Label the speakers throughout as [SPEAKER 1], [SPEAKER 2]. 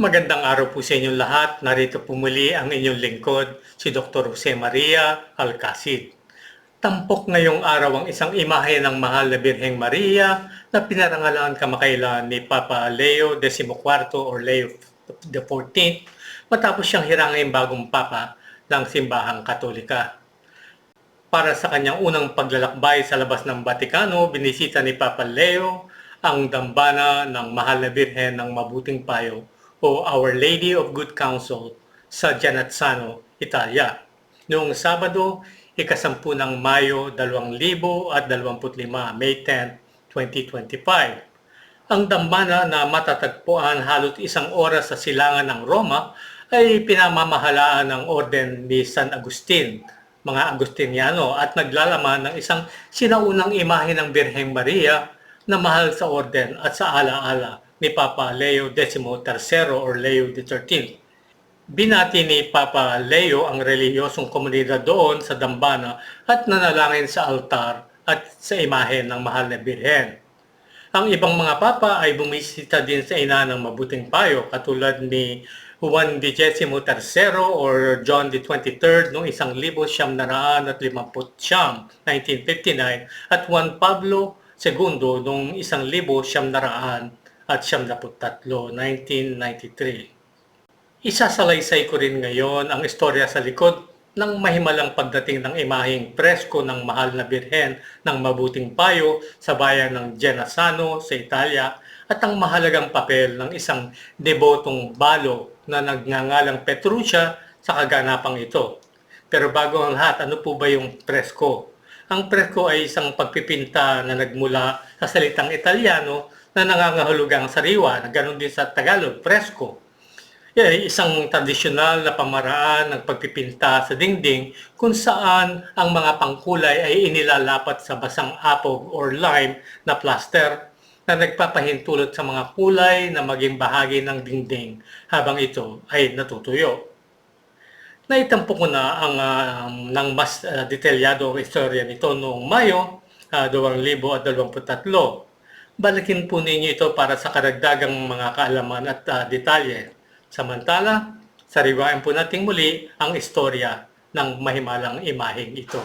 [SPEAKER 1] Magandang araw po sa inyong lahat. Narito po muli ang inyong lingkod, si Dr. Jose Maria Alcacid. Tampok ngayong araw ang isang imahe ng mahal na Birheng Maria na pinarangalan kamakailan ni Papa Leo XIV or Leo XIV matapos siyang hirangin bagong Papa ng Simbahang Katolika. Para sa kanyang unang paglalakbay sa labas ng Batikano, binisita ni Papa Leo ang dambana ng Mahal na Birhen ng Mabuting Payo o Our Lady of Good Counsel sa Gianazzano, Italia. Noong Sabado, ikasampu ng Mayo 2025, May 10, 2025. Ang dambana na matatagpuan halos isang oras sa silangan ng Roma ay pinamamahalaan ng Orden ni San Agustin, mga Agustiniano at naglalaman ng isang sinaunang imahe ng Birheng Maria na mahal sa orden at sa alaala ni Papa Leo XIII or Leo XIII. Binati ni Papa Leo ang relihiyosong komunidad doon sa Dambana at nanalangin sa altar at sa imahe ng mahal na Birhen. Ang ibang mga papa ay bumisita din sa ina ng mabuting payo katulad ni Juan XXIII or John 23rd noong 1959 at Juan Pablo II noong 1900 at 1993. Isasalaysay ko rin ngayon ang istorya sa likod ng mahimalang pagdating ng imaheng presko ng mahal na birhen ng mabuting payo sa bayan ng Genazzano sa Italia at ang mahalagang papel ng isang debotong balo na nagngangalang Petrucia sa kaganapang ito. Pero bago ang lahat, ano po ba yung presko? Ang presko ay isang pagpipinta na nagmula sa salitang Italiano na nangangahulugang sariwa, na ganoon din sa Tagalog, presko. Yan, isang tradisyonal na pamaraan ng pagpipinta sa dingding kung saan ang mga pangkulay ay inilalapat sa basang apog or lime na plaster na nagpapahintulot sa mga kulay na maging bahagi ng dingding habang ito ay natutuyo. Naitampo ko na ang uh, ng mas uh, detalyado istorya nito noong Mayo uh, 2023. Balikin po ninyo ito para sa karagdagang mga kaalaman at uh, detalye. Samantala, sariwain po natin muli ang istorya ng mahimalang imaheng ito.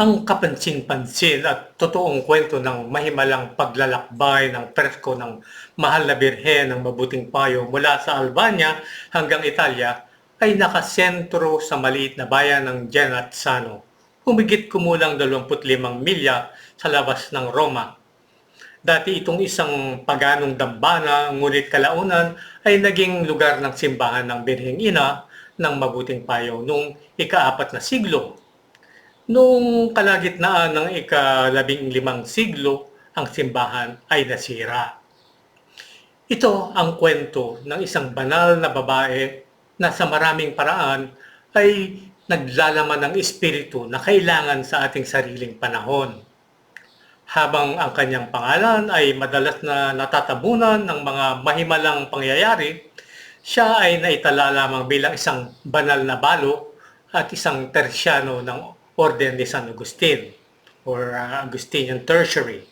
[SPEAKER 1] Ang kapansin-pansin at totoong kwento ng mahimalang paglalakbay ng presko ng mahal na birhen ng mabuting payo mula sa Albania hanggang Italia ay nakasentro sa maliit na bayan ng Genazzano, humigit kumulang 25 milya sa labas ng Roma. Dati itong isang paganong dambana, ngunit kalaunan ay naging lugar ng simbahan ng Birheng Ina ng mabuting payo noong ikaapat na siglo Noong kalagitnaan ng ikalabing limang siglo, ang simbahan ay nasira. Ito ang kwento ng isang banal na babae na sa maraming paraan ay naglalaman ng espiritu na kailangan sa ating sariling panahon. Habang ang kanyang pangalan ay madalas na natatabunan ng mga mahimalang pangyayari, siya ay naitala lamang bilang isang banal na balo at isang tersyano ng Orden ni San Agustin or uh, Augustinian Tertiary.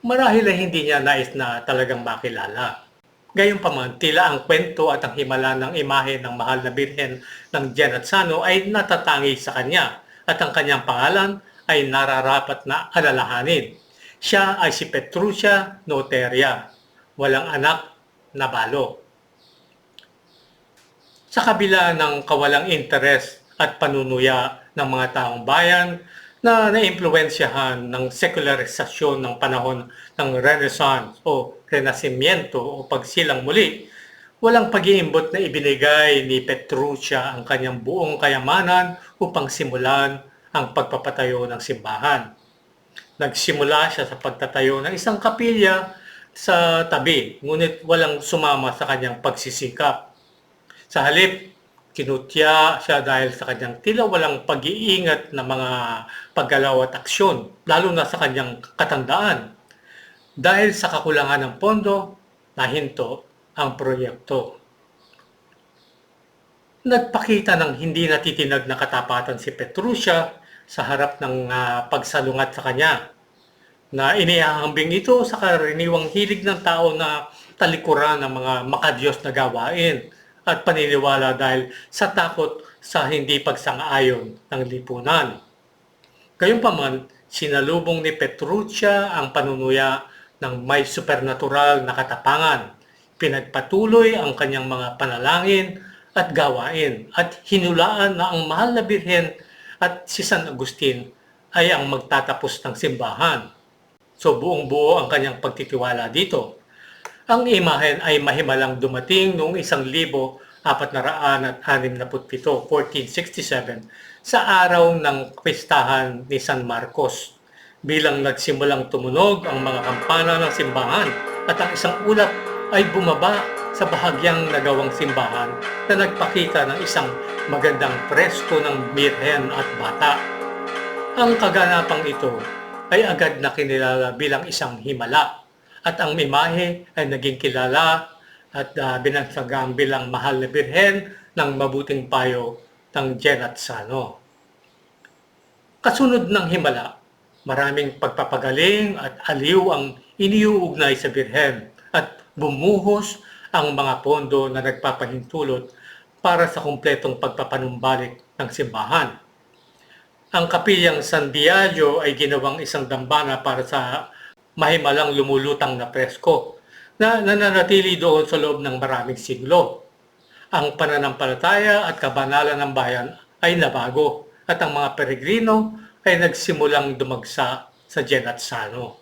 [SPEAKER 1] Marahil ay hindi niya nais na talagang makilala. Gayunpaman, tila ang kwento at ang himala ng imahe ng mahal na birhen ng Genazzano ay natatangi sa kanya at ang kanyang pangalan ay nararapat na alalahanin. Siya ay si Petrucia Noteria, walang anak na balo. Sa kabila ng kawalang interes at panunuya ng mga taong bayan na naimpluwensyahan ng sekularisasyon ng panahon ng Renaissance o Renascimiento o pagsilang muli, walang pag-iimbot na ibinigay ni Petrucia ang kanyang buong kayamanan upang simulan ang pagpapatayo ng simbahan. Nagsimula siya sa pagtatayo ng isang kapilya sa tabi, ngunit walang sumama sa kanyang pagsisikap. Sa halip, kinutya siya dahil sa kanyang tila walang pag-iingat na mga paggalaw at aksyon, lalo na sa kanyang katandaan. Dahil sa kakulangan ng pondo, nahinto ang proyekto. Nagpakita ng hindi natitinag na katapatan si Petrucia sa harap ng ah, pagsalungat sa kanya na inihahambing ito sa karaniwang hilig ng tao na talikuran ng mga makadiyos na gawain at paniniwala dahil sa takot sa hindi pagsang-ayon ng lipunan. Gayunpaman, sinalubong ni Petruccia ang panunuya ng may supernatural na katapangan. Pinagpatuloy ang kanyang mga panalangin at gawain at hinulaan na ang mahal na birhen at si San Agustin ay ang magtatapos ng simbahan. So buong buo ang kanyang pagtitiwala dito. Ang imahen ay mahimalang dumating noong 1467, 1467, sa araw ng pistahan ni San Marcos. Bilang nagsimulang tumunog ang mga kampana ng simbahan at ang isang ulap ay bumaba sa bahagyang nagawang simbahan na nagpakita ng isang magandang presko ng Birhen at Bata. Ang kaganapang ito ay agad na kinilala bilang isang himala at ang imahe ay naging kilala at uh, binagsagang bilang mahal na birhen ng mabuting payo ng Genatsano. Kasunod ng himala, maraming pagpapagaling at aliw ang iniuugnay sa birhen at bumuhos ang mga pondo na nagpapahintulot para sa kumpletong pagpapanumbalik ng simbahan. Ang kapilyang San Biagio ay ginawang isang dambana para sa mahimalang lumulutang na presko na nananatili doon sa loob ng maraming siglo. Ang pananampalataya at kabanalan ng bayan ay nabago at ang mga peregrino ay nagsimulang dumagsa sa Genatsano.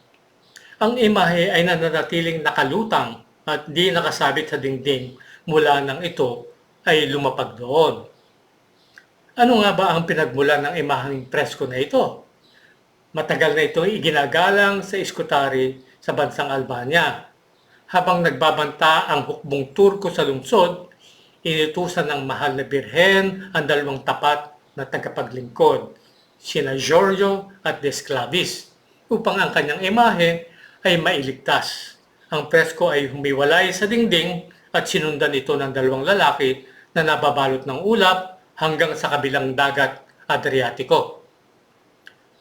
[SPEAKER 1] Ang imahe ay nananatiling nakalutang at di nakasabit sa dingding mula nang ito ay lumapag doon. Ano nga ba ang pinagmulan ng imaheng presko na ito? Matagal na ito iginagalang sa Iskutari sa bansang Albania. Habang nagbabanta ang hukbong Turko sa lungsod, inutusan ng mahal na birhen ang dalawang tapat na tagapaglingkod, sina Giorgio at Desclavis, upang ang kanyang imahe ay mailigtas. Ang presko ay humiwalay sa dingding at sinundan ito ng dalawang lalaki na nababalot ng ulap hanggang sa kabilang dagat Adriatiko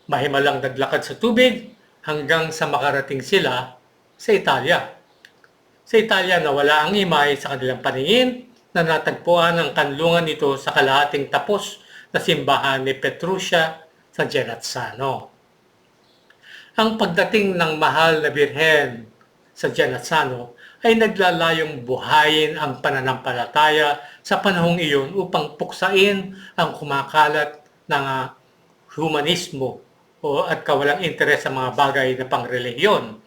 [SPEAKER 1] mahimalang naglakad sa tubig hanggang sa makarating sila sa Italia. Sa Italia nawala ang imay sa kanilang paningin na natagpuan ang kanlungan nito sa kalahating tapos na simbahan ni Petrucia sa Genazzano. Ang pagdating ng mahal na birhen sa Genazzano ay naglalayong buhayin ang pananampalataya sa panahong iyon upang puksain ang kumakalat ng humanismo o at kawalang interes sa mga bagay na pangrelihiyon.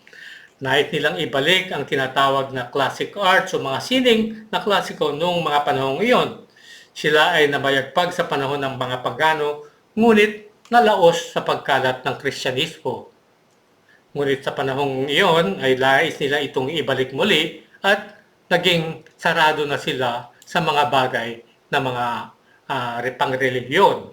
[SPEAKER 1] Nais nilang ibalik ang tinatawag na classic arts o mga sining na klasiko noong mga panahong iyon. Sila ay nabayagpag sa panahon ng mga pagano, ngunit nalaos sa pagkalat ng Kristyanismo. Ngunit sa panahong iyon ay lais nila itong ibalik muli at naging sarado na sila sa mga bagay na mga uh, pangrelihiyon.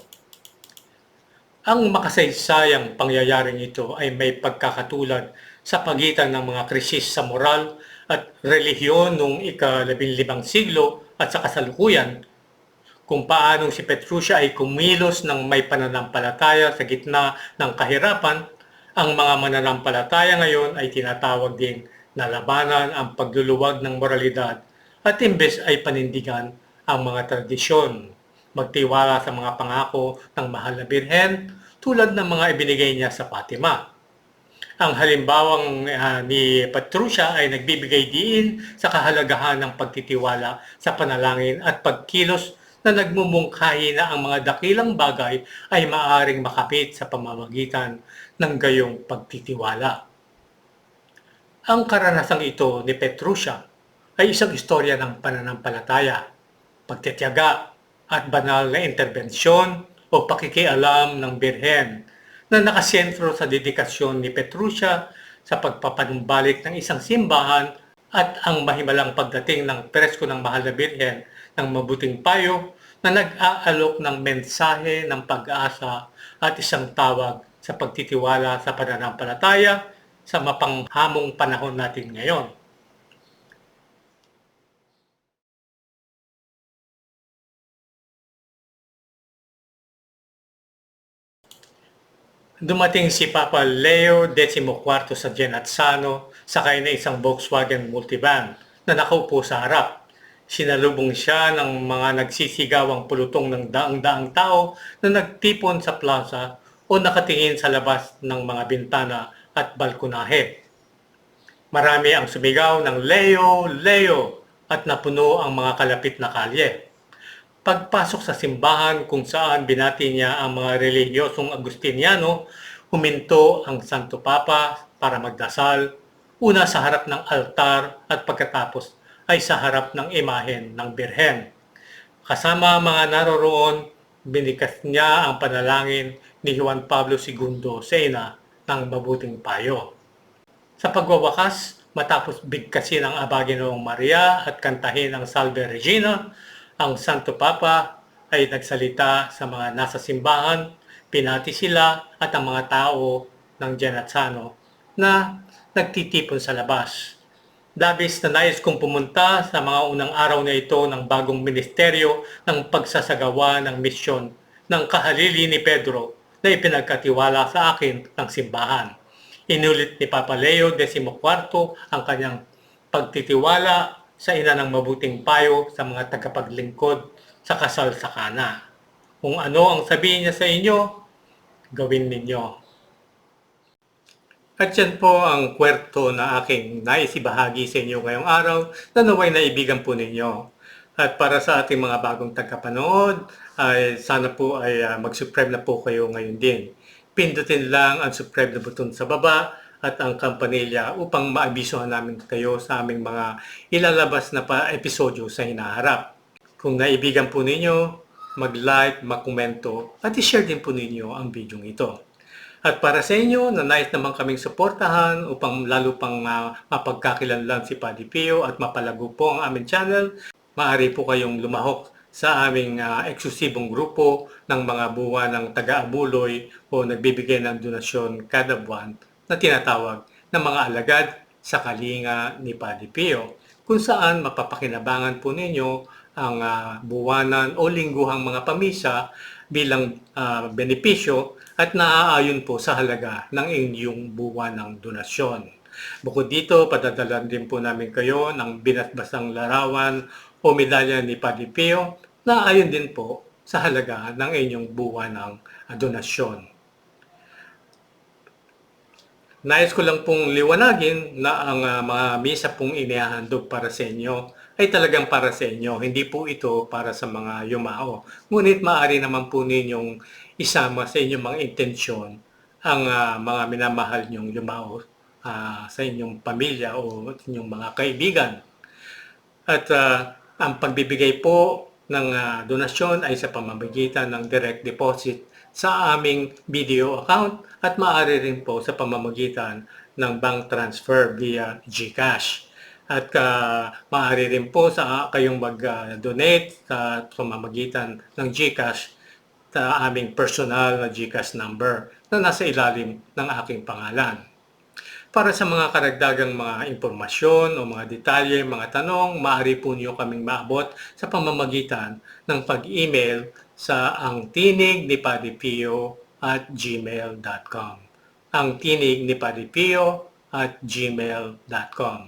[SPEAKER 1] Ang makasaysayang pangyayaring ito ay may pagkakatulad sa pagitan ng mga krisis sa moral at relihiyon noong ika-labinlimang siglo at sa kasalukuyan kung paanong si Petrucia ay kumilos ng may pananampalataya sa gitna ng kahirapan, ang mga mananampalataya ngayon ay tinatawag din na labanan ang pagluluwag ng moralidad at imbes ay panindigan ang mga tradisyon magtiwala sa mga pangako ng mahal na birhen tulad ng mga ibinigay niya sa Fatima. Ang halimbawang uh, ni Patrucia ay nagbibigay diin sa kahalagahan ng pagtitiwala sa panalangin at pagkilos na nagmumungkahi na ang mga dakilang bagay ay maaring makapit sa pamamagitan ng gayong pagtitiwala. Ang karanasang ito ni Petrucia ay isang istorya ng pananampalataya, pagtitiyaga at banal na interbensyon o pakikialam ng Birhen na nakasentro sa dedikasyon ni Petrucia sa pagpapanumbalik ng isang simbahan at ang mahimalang pagdating ng presko ng Mahal na Birhen ng mabuting payo na nag-aalok ng mensahe ng pag-asa at isang tawag sa pagtitiwala sa pananampalataya sa mapanghamong panahon natin ngayon. Dumating si Papa Leo XIV sa Genazzano sakay na isang Volkswagen multivan na nakaupo sa harap. Sinalubong siya ng mga nagsisigawang pulutong ng daang-daang tao na nagtipon sa plaza o nakatingin sa labas ng mga bintana at balkonahe. Marami ang sumigaw ng Leo, Leo at napuno ang mga kalapit na kalye. Pagpasok sa simbahan kung saan binati niya ang mga relihiyosong Agustiniano, huminto ang Santo Papa para magdasal, una sa harap ng altar at pagkatapos ay sa harap ng imahen ng Birhen. Kasama ang mga naroroon, binikas niya ang panalangin ni Juan Pablo II sa ina ng mabuting payo. Sa pagwawakas, matapos bigkasin ang Aba Ginoong Maria at kantahin ang Salve Regina, ang Santo Papa ay nagsalita sa mga nasa simbahan, pinati sila at ang mga tao ng Genazzano na nagtitipon sa labas. Dabis na nais kong pumunta sa mga unang araw na ito ng bagong ministeryo ng pagsasagawa ng misyon ng kahalili ni Pedro na ipinagkatiwala sa akin ng simbahan. Inulit ni Papa Leo XIV ang kanyang pagtitiwala sa ina ng mabuting payo sa mga tagapaglingkod sa kasal sa kana. Kung ano ang sabihin niya sa inyo, gawin ninyo. At yan po ang kwerto na aking naisibahagi sa inyo ngayong araw na naway naibigan po ninyo. At para sa ating mga bagong tagapanood, ay sana po ay uh, mag-subscribe na po kayo ngayon din. Pindutin lang ang subscribe na button sa baba at ang kampanilya upang maabisuhan namin kayo sa aming mga ilalabas na pa episodyo sa hinaharap. Kung naibigan po ninyo, mag-like, mag-komento at i-share din po ninyo ang video ito. At para sa inyo na nais naman kaming suportahan upang lalo pang uh, mapagkakilanlan si Paddy Pio at mapalago po ang aming channel, maaari po kayong lumahok sa aming uh, eksklusibong grupo ng mga buwan ng taga-abuloy o nagbibigay ng donasyon kada buwan na tinatawag na mga alagad sa kalinga ni Padre Pio kung saan mapapakinabangan po ninyo ang uh, buwanan o lingguhang mga pamisa bilang uh, benepisyo at naaayon po sa halaga ng inyong buwan ng donasyon. Bukod dito, padadalan din po namin kayo ng binatbasang larawan o medalya ni Padre Pio na ayon din po sa halaga ng inyong buwan ng donasyon. Nais ko lang pong liwanagin na ang uh, mga misa pong inihahandog para sa inyo ay talagang para sa inyo. Hindi po ito para sa mga yumao. Ngunit maaari naman po ninyong isama sa inyong mga intensyon ang uh, mga minamahal nyong yumao uh, sa inyong pamilya o inyong mga kaibigan. At uh, ang pagbibigay po ng uh, donasyon ay sa pamamagitan ng direct deposit sa aming video account at maaari rin po sa pamamagitan ng bank transfer via GCash. At uh, maaari rin po sa kayong mag-donate sa pamamagitan ng GCash sa aming personal na GCash number na nasa ilalim ng aking pangalan. Para sa mga karagdagang mga impormasyon o mga detalye, mga tanong, maaari po niyo kaming maabot sa pamamagitan ng pag-email sa ang tinig ni Padre Pio at gmail.com. Ang tinig ni Paripio at gmail.com.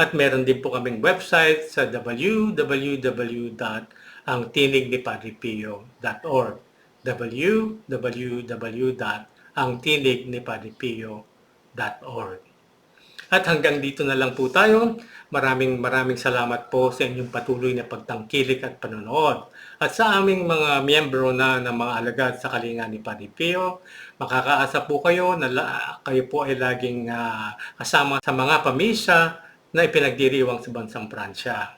[SPEAKER 1] At meron din po kaming website sa www.angtinigniparipio.org www.angtinigniparipio.org At hanggang dito na lang po tayo. Maraming maraming salamat po sa inyong patuloy na pagtangkilik at panonood. At sa aming mga miyembro na ng mga alagad sa kalinga ni Padre Pio, makakaasa po kayo na kayo po ay laging uh, kasama sa mga pamisa na ipinagdiriwang sa bansang Pransya.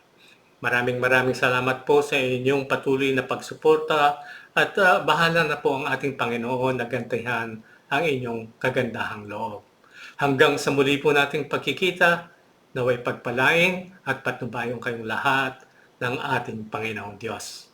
[SPEAKER 1] Maraming maraming salamat po sa inyong patuloy na pagsuporta at uh, bahala na po ang ating Panginoon na gantihan ang inyong kagandahang loob. Hanggang sa muli po nating pagkikita, naway pagpalain at patnubayon kayong lahat ng ating Panginoong Diyos.